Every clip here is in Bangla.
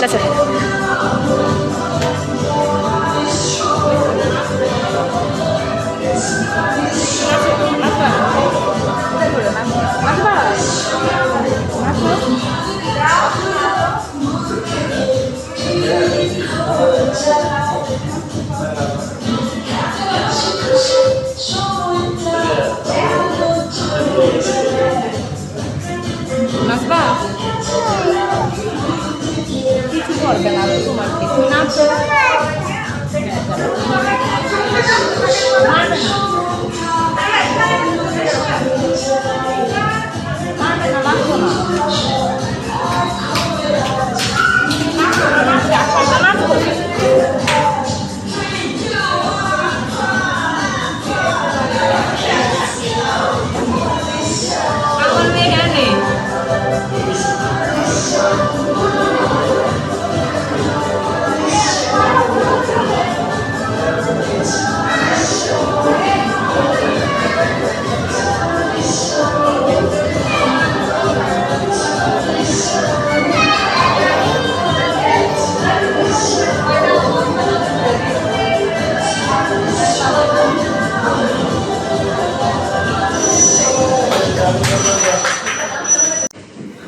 那就 Nacional do Comando de Finanças.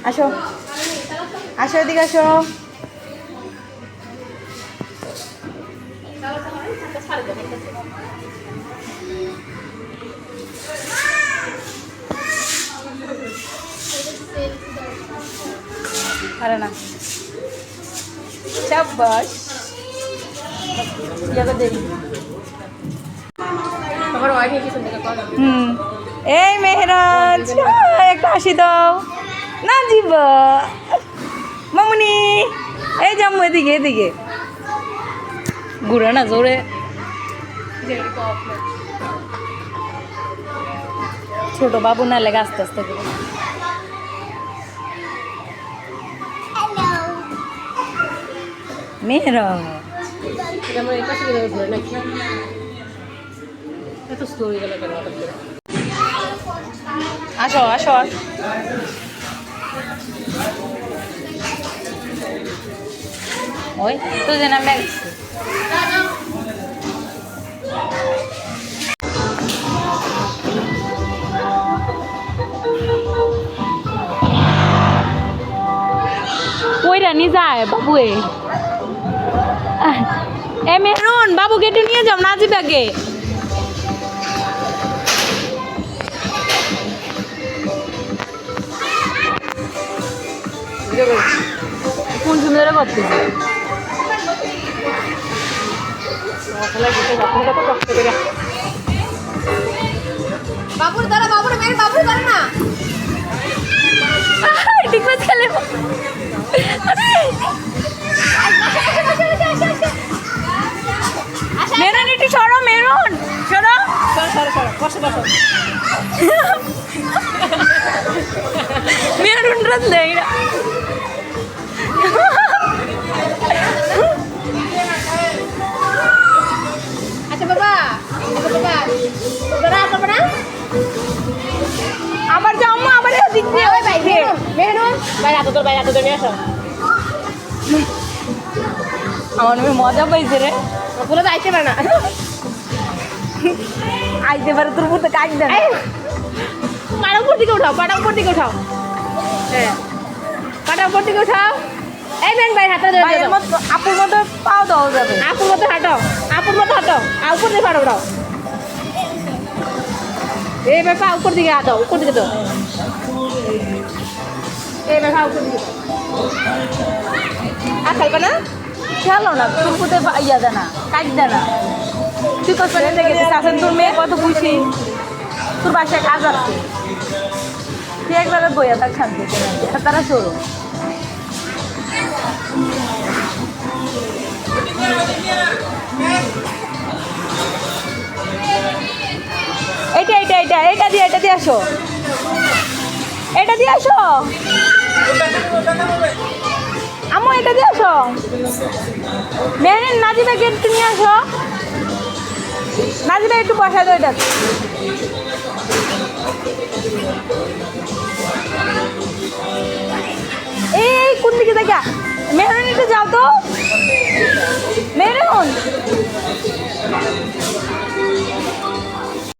আসো। আসো এদিকে আসো। আরে না। এই মেহরাজ একটা হাসি দাও। না জীব মামুনি এই জাম্মু এদিকে এদিকে। ঘুরে না জোরে। ছোট বাবু না লেগে আস্তে আস্তে করে? মেহরাজ আমার এই তো যেন আমি গেছি। কইরা নি যায় বাবু এ মেহরুন বাবুকে একটু নিয়ে যাও নাজিবাকে কোন বাবুর দ্বারা বাবুর মেয়ের বাবুর খেলে মেরুন একটু সরো মেরুন সরো। সরো সরো আবার দিক দিয়ে ওই ভাই মেহরুন মেহরুন ভাই হাতে তোর ভাই হাতে তোর নিয়ে আসো আমার মেয়ে মজা পাইছে রে বলে তো আইতে পারে না আইতে পারে তোর মতো কাজ দেন পাটা উপর দিকে উঠাও পাটা উপর দিকে উঠাও হ্যাঁ পাটা উপর দিকে উঠাও এই বেন ভাই হাতে ধরে আপুর মতো পাও যাবে আপুর মতো হাঁটো আপুর মতো হাঁটো আর উপর দিকে পাটা উঠাও এই ব্যাপার উপর দিকে হাঁটো উপর দিকে দাও এই ব্যাপার উপর দিকে দাও আর খেলবে না? খেলো না তোর মতো ইয়া দে না কাজ দে না। তুই রেঁধে গেছিস আসেন তোর মেয়ে কত খুশি। তোর বাসায় কাজ আছে তুই একবারে বইয়া থাক শান্তি তারা চলো এটা এটা দিয়ে এটা দিয়ে আসো। এটা দিয়ে আসো। আমু এটা দিয়ে আসো। মেহরিন নাজিবাকে একটু নিয়ে আসো। নাজিবা একটু বসা দাও এটা। এই, কোন দিকে দেখা? মেহরুন, একটু যাও তো। মেহরুন!